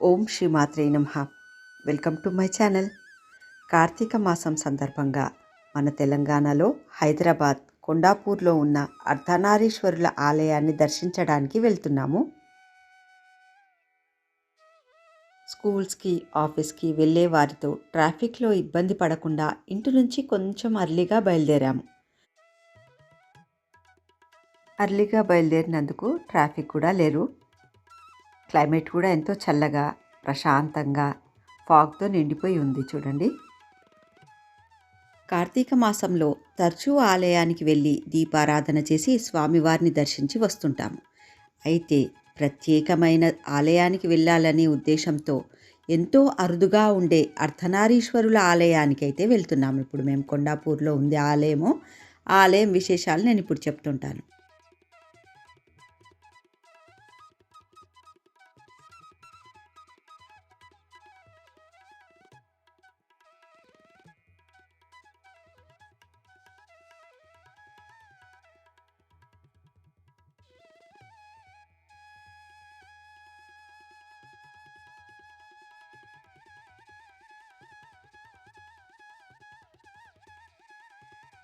ఓం శ్రీ మాత్రే నమః. Welcome to my channel. Karthika మాసం సందర్భంగా మన తెలంగాణలో హైదరాబాద్ కొండాపూర్లో ఉన్న అర్ధనారీశ్వరుల ఆలయాన్ని దర్శించడానికి వెళ్తున్నాము. స్కూల్స్కి ఆఫీస్కి వెళ్ళే వారితో ట్రాఫిక్లో ఇబ్బంది పడకుండా ఇంటి నుంచి కొంచెం అర్లీగా బయలుదేరాము. అర్లీగా బయలుదేరినందుకు ట్రాఫిక్ కూడా లేరు. క్లైమేట్ కూడా ఎంతో చల్లగా ప్రశాంతంగా ఫాగ్తో నిండిపోయి ఉంది చూడండి. కార్తీక మాసంలో తరచూ ఆలయానికి వెళ్ళి దీపారాధన చేసి స్వామివారిని దర్శించి వస్తుంటాము. అయితే ప్రత్యేకమైన ఆలయానికి వెళ్ళాలనే ఉద్దేశంతో ఎంతో అరుదుగా ఉండే అర్ధనారీశ్వరుల ఆలయానికి అయితే వెళ్తున్నాము. ఇప్పుడు మేము కొండాపూర్లో ఉంది ఆలయము ఆ ఆలయం విశేషాలు నేను ఇప్పుడు చెప్తుంటాను.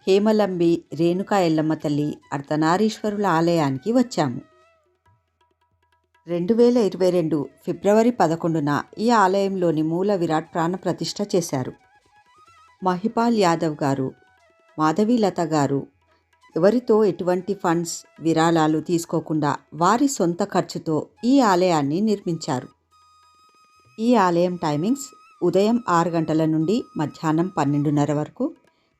హేమలంబి రేణుకా ఎల్లమ్మ తల్లి అర్ధనారీశ్వరుల ఆలయానికి వచ్చాము. రెండు వేల ఇరవై రెండు ఫిబ్రవరి పదకొండున ఈ ఆలయంలోని మూల విరాట్ ప్రాణ ప్రతిష్ఠ చేశారు. మహిపాల్ యాదవ్ గారు మాధవీలత గారు ఎవరితో ఎటువంటి ఫండ్స్ విరాళాలు తీసుకోకుండా వారి సొంత ఖర్చుతో ఈ ఆలయాన్ని నిర్మించారు. ఈ ఆలయం టైమింగ్స్ ఉదయం ఆరు గంటల నుండి మధ్యాహ్నం పన్నెండున్నర వరకు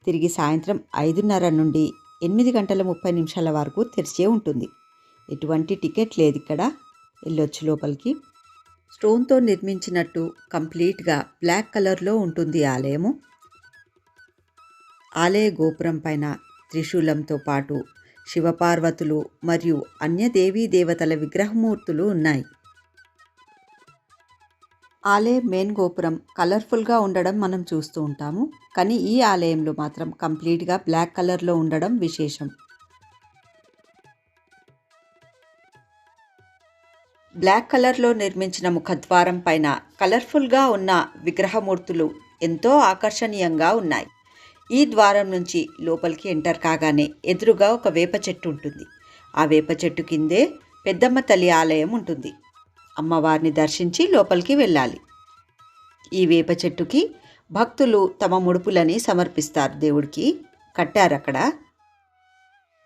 తిరిగి సాయంత్రం ఐదున్నర నుండి ఎనిమిది గంటల ముప్పై నిమిషాల వరకు తెరిచే ఉంటుంది. ఎటువంటి టికెట్ లేదు ఇక్కడ వెళ్ళొచ్చు లోపలికి. స్టోన్తో నిర్మించినట్టు కంప్లీట్గా బ్లాక్ కలర్లో ఉంటుంది ఆలయము. ఆలయ గోపురం పైన త్రిశూలంతో పాటు శివపార్వతులు మరియు అన్య దేవీ దేవతల విగ్రహమూర్తులు ఉన్నాయి. ఆలయం మెయిన్ గోపురం కలర్ఫుల్గా ఉండడం మనం చూస్తూ ఉంటాము. కానీ ఈ ఆలయంలో మాత్రం కంప్లీట్గా బ్లాక్ కలర్లో ఉండడం విశేషం. బ్లాక్ కలర్లో నిర్మించిన ముఖద్వారం పైన కలర్ఫుల్గా ఉన్న విగ్రహమూర్తులు ఎంతో ఆకర్షణీయంగా ఉన్నాయి. ఈ ద్వారం నుంచి లోపలికి ఎంటర్ కాగానే ఎదురుగా ఒక వేప చెట్టు ఉంటుంది. ఆ వేప చెట్టు కిందే పెద్దమ్మ తల్లి ఆలయం ఉంటుంది. అమ్మవారిని దర్శించి లోపలికి వెళ్ళాలి. ఈ వేప చెట్టుకి భక్తులు తమ ముడుపులని సమర్పిస్తారు దేవుడికి. కట్టారు అక్కడ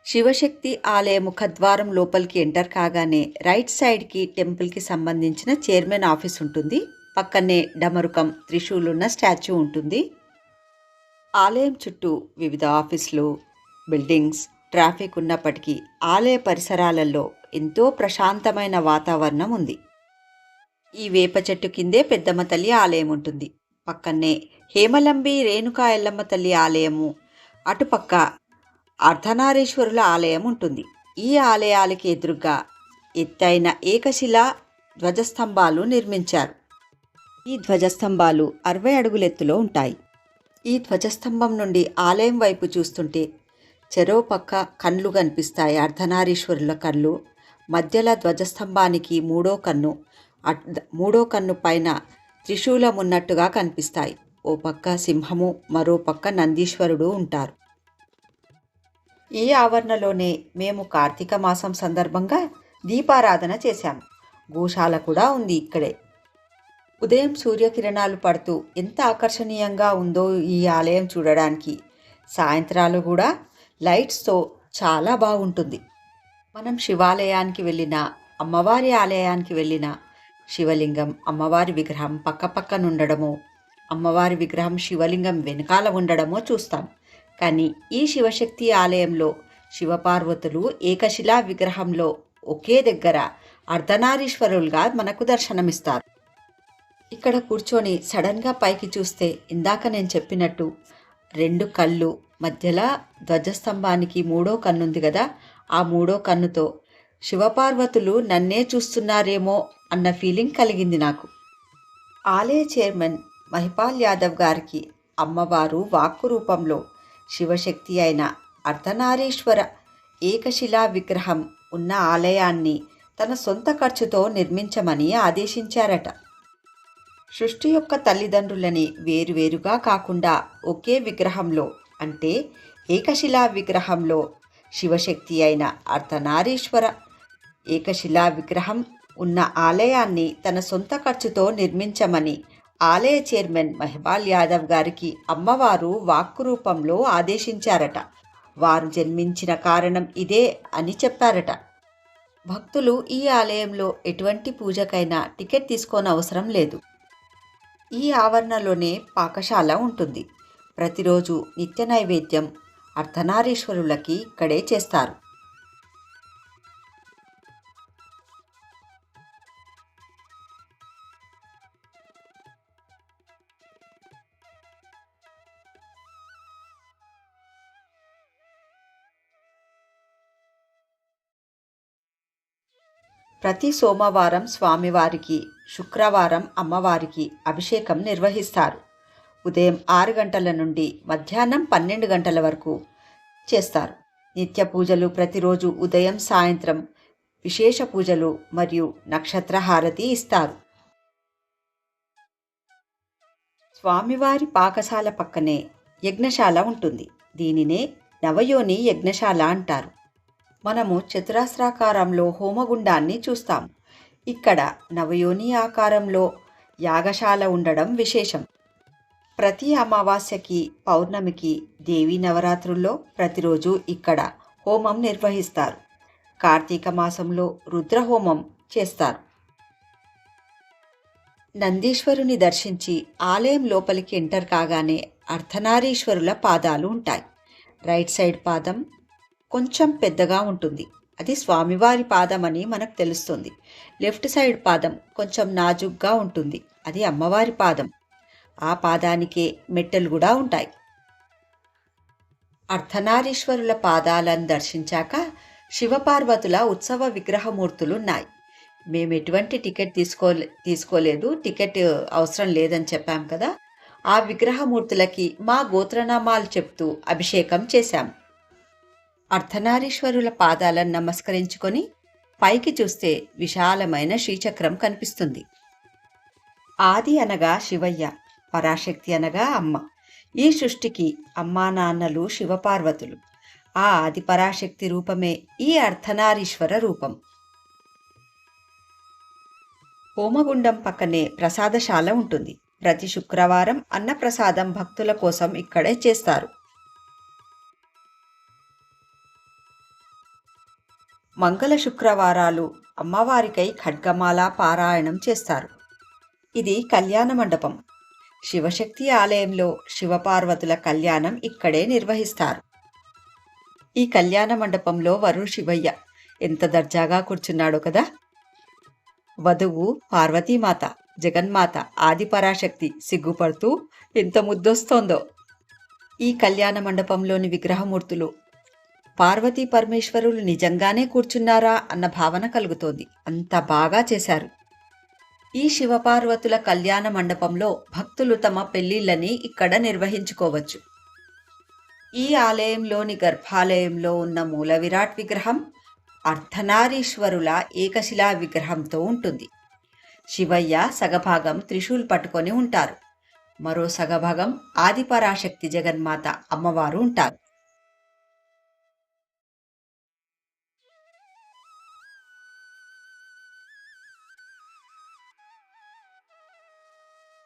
శివశక్తి ఆలయ ముఖద్వారం లోపలికి ఎంటర్ కాగానే రైట్ సైడ్కి టెంపుల్కి సంబంధించిన చైర్మన్ ఆఫీస్ ఉంటుంది. పక్కనే డమరుకం త్రిశూలున్న స్టాచ్యూ ఉంటుంది. ఆలయం చుట్టూ వివిధ ఆఫీసులు బిల్డింగ్స్ ట్రాఫిక్ ఉన్నప్పటికీ ఆలయ పరిసరాలలో ఎంతో ప్రశాంతమైన వాతావరణం ఉంది. ఈ వేప చెట్టు కిందే పెద్దమ్మ తల్లి ఆలయం ఉంటుంది. పక్కనే హేమలంబి రేణుకా ఎల్లమ్మ తల్లి ఆలయము. అటుపక్క అర్ధనారీశ్వరుల ఆలయం ఉంటుంది. ఈ ఆలయాలకి ఎదురుగా ఎత్తైన ఏకశిలా ధ్వజస్తంభాలు నిర్మించారు. ఈ ధ్వజస్తంభాలు అరవై అడుగులెత్తులో ఉంటాయి. ఈ ధ్వజస్తంభం నుండి ఆలయం వైపు చూస్తుంటే చెరో పక్క కళ్ళు కనిపిస్తాయి. అర్ధనారీశ్వరుల కళ్ళు మధ్యలో ధ్వజస్తంభానికి మూడో కన్ను మూడో కన్ను పైన త్రిశూలం ఉన్నట్టుగా కనిపిస్తాయి. ఓ పక్క సింహము మరో పక్క నందీశ్వరుడు ఉంటారు. ఈ ఆవరణలోనే మేము కార్తీక మాసం సందర్భంగా దీపారాధన చేశాము గోశాల కూడా ఉంది ఇక్కడే. ఉదయం సూర్యకిరణాలు పడుతూ ఎంత ఆకర్షణీయంగా ఉందో ఈ ఆలయం చూడడానికి. సాయంత్రాలు కూడా లైట్స్తో చాలా బాగుంటుంది. మనం శివాలయానికి వెళ్ళిన అమ్మవారి ఆలయానికి వెళ్ళిన శివలింగం అమ్మవారి విగ్రహం పక్కపక్కనుండడమో అమ్మవారి విగ్రహం శివలింగం వెనకాల ఉండడమో చూస్తాం. కానీ ఈ శివశక్తి ఆలయంలో శివపార్వతులు ఏకశిలా విగ్రహంలో ఒకే దగ్గర అర్ధనారీశ్వరులుగా మనకు దర్శనమిస్తారు. ఇక్కడ కూర్చొని సడన్గా పైకి చూస్తే ఇందాక నేను చెప్పినట్టు రెండు కళ్ళు మధ్యలో ధ్వజస్తంభానికి మూడో కన్నుంది కదా ఆ మూడో కన్నుతో శివపార్వతులు నన్నే చూస్తున్నారేమో అన్న ఫీలింగ్ కలిగింది నాకు. ఆలయ చైర్మన్ మహిపాల్ యాదవ్ గారికి అమ్మవారు వాక్కు రూపంలో శివశక్తి అయిన అర్ధనారీశ్వర ఏకశిలా విగ్రహం ఉన్న ఆలయాన్ని తన సొంత ఖర్చుతో నిర్మించమని ఆదేశించారట. సృష్టి యొక్క తల్లిదండ్రులని వేరువేరుగా కాకుండా ఒకే విగ్రహంలో అంటే ఏకశిలా విగ్రహంలో శివశక్తి అయిన అర్ధనారీశ్వర ఏకశిలా విగ్రహం ఉన్న ఆలయాన్ని తన సొంత ఖర్చుతో నిర్మించమని ఆలయ చైర్మన్ మహిబాల్ యాదవ్ గారికి అమ్మవారు వాక్కు రూపంలో ఆదేశించారట. వారు జన్మించిన కారణం ఇదే అని చెప్పారట. భక్తులు ఈ ఆలయంలో ఎటువంటి పూజకైనా టికెట్ తీసుకోనవసరం లేదు. ఈ ఆవరణలోనే పాకశాల ఉంటుంది. ప్రతిరోజు నిత్య నైవేద్యం అర్ధనారీశ్వరులకి ఇక్కడే చేస్తారు. ప్రతి సోమవారం స్వామివారికి శుక్రవారం అమ్మవారికి అభిషేకం నిర్వహిస్తారు. ఉదయం ఆరు గంటల నుండి మధ్యాహ్నం పన్నెండు గంటల వరకు చేస్తారు. నిత్య పూజలు ప్రతిరోజు ఉదయం సాయంత్రం విశేష పూజలు మరియు నక్షత్ర హారతి ఇస్తారు. స్వామివారి పాకశాల పక్కనే యజ్ఞశాల ఉంటుంది. దీనినే నవయోని యజ్ఞశాల అంటారు. మనము చతురాస్రాకారంలో హోమగుండాన్ని చూస్తాం. ఇక్కడ నవయోని ఆకారంలో యాగశాల ఉండడం విశేషం. ప్రతి అమావాస్యకి పౌర్ణమికి దేవీ నవరాత్రుల్లో ప్రతిరోజు ఇక్కడ హోమం నిర్వహిస్తారు. కార్తీక మాసంలో రుద్రహోమం చేస్తారు. నందీశ్వరుని దర్శించి ఆలయం లోపలికి ఎంటర్ కాగానే అర్ధనారీశ్వరుల పాదాలు ఉంటాయి. రైట్ సైడ్ పాదం కొంచెం పెద్దగా ఉంటుంది. అది స్వామివారి పాదం అని మనకు తెలుస్తుంది. లెఫ్ట్ సైడ్ పాదం కొంచెం నాజుగ్గా ఉంటుంది. అది అమ్మవారి పాదం. ఆ పాదానికే మెట్టెలు కూడా ఉంటాయి. అర్ధనారీశ్వరుల పాదాలను దర్శించాక శివపార్వతుల ఉత్సవ విగ్రహమూర్తులు ఉన్నాయి. మేము ఎటువంటి టికెట్ తీసుకో తీసుకోలేదు. టికెట్ అవసరం లేదని చెప్పాం కదా. ఆ విగ్రహమూర్తులకి మా గోత్రనామాలు చెప్తూ అభిషేకం చేశాం. అర్ధనారీశ్వరుల పాదాలను నమస్కరించుకొని పైకి చూస్తే విశాలమైన శ్రీచక్రం కనిపిస్తుంది. ఆది అనగా శివయ్య పరాశక్తి అనగా అమ్మ. ఈ సృష్టికి అమ్మా నాన్నలు శివపార్వతులు. ఆ ఆది పరాశక్తి రూపమే ఈ అర్ధనారీశ్వర రూపం. హోమగుండం పక్కనే ప్రసాదశాల ఉంటుంది. ప్రతి శుక్రవారం అన్నప్రసాదం భక్తుల కోసం ఇక్కడే చేస్తారు. మంగళ శుక్రవారాలు అమ్మవారికై ఖడ్గమాల పారాయణం చేస్తారు. ఇది కళ్యాణ మండపం. శివశక్తి ఆలయంలో శివపార్వతుల కళ్యాణం ఇక్కడే నిర్వహిస్తారు. ఈ కళ్యాణ మండపంలో వరుణ్ శివయ్య ఎంత దర్జాగా కూర్చున్నాడో కదా! వధువు పార్వతీమాత జగన్మాత ఆదిపరాశక్తి సిగ్గుపడుతూ ఎంత ముద్దొస్తోందో! ఈ కళ్యాణ మండపంలోని విగ్రహమూర్తులు పార్వతీ పరమేశ్వరులు నిజంగానే కూర్చున్నారా అన్న భావన కలుగుతోంది. అంత బాగా చేశారు. ఈ శివపార్వతుల కళ్యాణ మండపంలో భక్తులు తమ పెళ్ళిళ్ళని ఇక్కడ నిర్వహించుకోవచ్చు. ఈ ఆలయంలోని గర్భాలయంలో ఉన్న మూల విరాట్ విగ్రహం అర్ధనారీశ్వరుల ఏకశిలా విగ్రహంతో ఉంటుంది. శివయ్య సగభాగం త్రిశూల్ పట్టుకొని ఉంటారు. మరో సగభాగం ఆదిపరాశక్తి జగన్మాత అమ్మవారు ఉంటారు.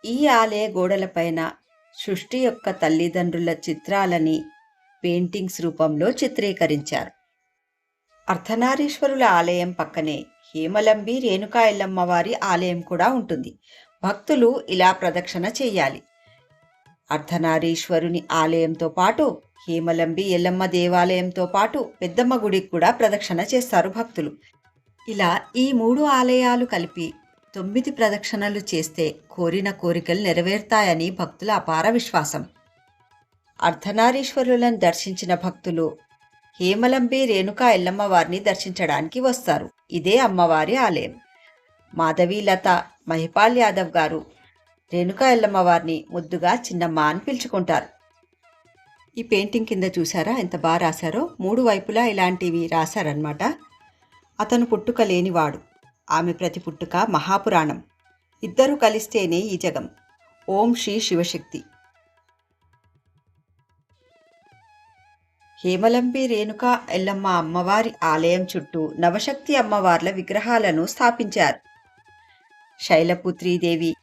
ఈ ఆలయ గోడలపైన సృష్టి యొక్క తల్లిదండ్రుల చిత్రాలని పెయింటింగ్స్ రూపంలో చిత్రీకరించారు. అర్ధనారీశ్వరుల ఆలయం పక్కనే హేమలంబి రేణుకా ఎల్లమ్మ వారి ఆలయం కూడా ఉంటుంది. భక్తులు ఇలా ప్రదక్షిణ చేయాలి. అర్ధనారీశ్వరుని ఆలయంతో పాటు హేమలంబి ఎల్లమ్మ దేవాలయంతో పాటు పెద్దమ్మ గుడికి కూడా ప్రదక్షిణ చేస్తారు భక్తులు. ఇలా ఈ మూడు ఆలయాలు కలిపి తొమ్మిది ప్రదక్షిణలు చేస్తే కోరిన కోరికలు నెరవేరుతాయని భక్తుల అపార విశ్వాసం. అర్ధనారీశ్వరులను దర్శించిన భక్తులు హేమలంబి రేణుకా ఎల్లమ్మ వారిని దర్శించడానికి వస్తారు. ఇదే అమ్మవారి ఆలయం. మాధవీలత మహిపాల్ యాదవ్ గారు రేణుకా ఎల్లమ్మ వారిని ముద్దుగా చిన్నమ్మ అని పిలుచుకుంటారు. ఈ పెయింటింగ్ కింద చూసారా ఎంత బాగా రాశారో? మూడు వైపులా ఇలాంటివి రాశారనమాట అతను పుట్టుక లేనివాడు. ఆమె ప్రతి పుట్టుక మహాపురాణం. ఇద్దరు కలిస్తేనే ఈ జగం. ఓం శ్రీ శివశక్తి. హేమలంబి రేణుక ఎల్లమ్మ అమ్మవారి ఆలయం చుట్టూ నవశక్తి అమ్మవార్ల విగ్రహాలను స్థాపించారు. శైలపుత్రీదేవి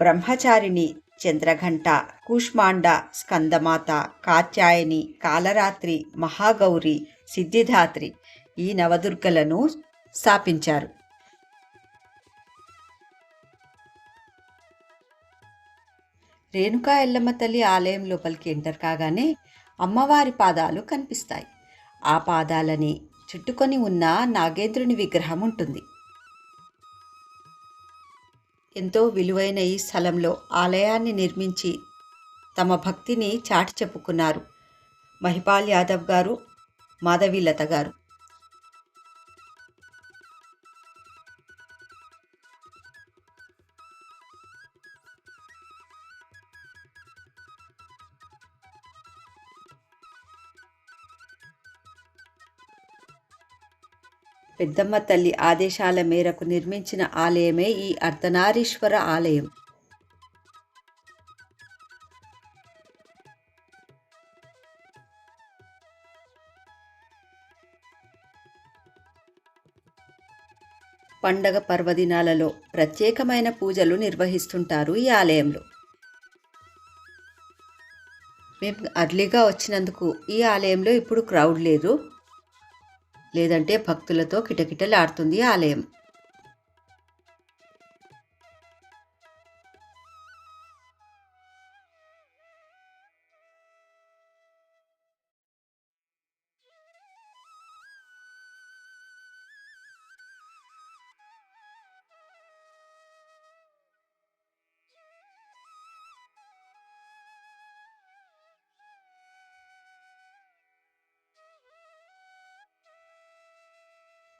బ్రహ్మచారిణి చంద్రఘంట కూష్మాండ స్కందమాత కాత్యాయని కాలరాత్రి మహాగౌరి సిద్ధిధాత్రి ఈ నవదుర్గలను స్థాపించారు. రేణుకా ఎల్లమ్మ తల్లి ఆలయం లోపలికి ఎంటర్ కాగానే అమ్మవారి పాదాలు కనిపిస్తాయి. ఆ పాదాలని చుట్టుకొని ఉన్న నాగేంద్రుని విగ్రహం ఉంటుంది. ఎంతో విలువైన ఈ స్థలంలో ఆలయాన్ని నిర్మించి తమ భక్తిని చాటి చెప్పుకున్నారు మహిపాల్ యాదవ్ గారు మాధవీలత గారు. పెద్దమ్మ తల్లి ఆదేశాల మేరకు నిర్మించిన ఆలయమే ఈ అర్ధనారీశ్వర ఆలయం. పండగ పర్వదినాలలో ప్రత్యేకమైన పూజలు నిర్వహిస్తుంటారు ఈ ఆలయంలో. మేము అర్లీగా వచ్చినందుకు ఈ ఆలయంలో ఇప్పుడు క్రౌడ్ లేదు. లేదంటే భక్తులతో కిటకిటలాడుతుంది ఆలయం.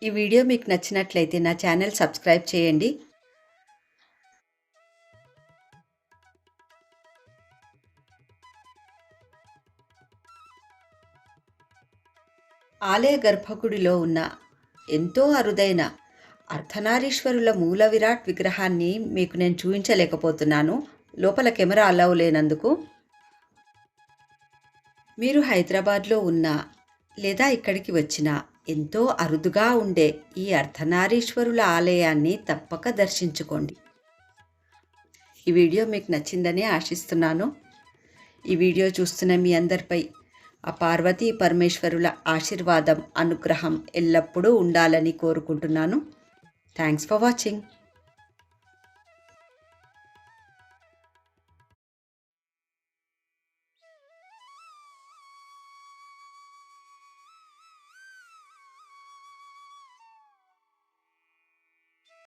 ఈ వీడియో మీకు నచ్చినట్లయితే నా ఛానల్ సబ్స్క్రైబ్ చేయండి. ఆలయ గర్భగుడిలో ఉన్న ఎంతో అరుదైన అర్ధనారీశ్వరుల మూల విరాట్ విగ్రహాన్ని మీకు నేను చూపించలేకపోతున్నాను. లోపల కెమెరా అలవ్ లేనందుకు. మీరు హైదరాబాద్లో ఉన్న లేదా ఇక్కడికి వచ్చిన ఎంతో అరుదుగా ఉండే ఈ అర్ధనారీశ్వరుల ఆలయాన్ని తప్పక దర్శించుకోండి. ఈ వీడియో మీకు నచ్చిందని ఆశిస్తున్నాను. ఈ వీడియో చూస్తున్న మీ అందరిపై ఆ పార్వతీ పరమేశ్వరుల ఆశీర్వాదం అనుగ్రహం ఎల్లప్పుడూ ఉండాలని కోరుకుంటున్నాను. Thanks for watching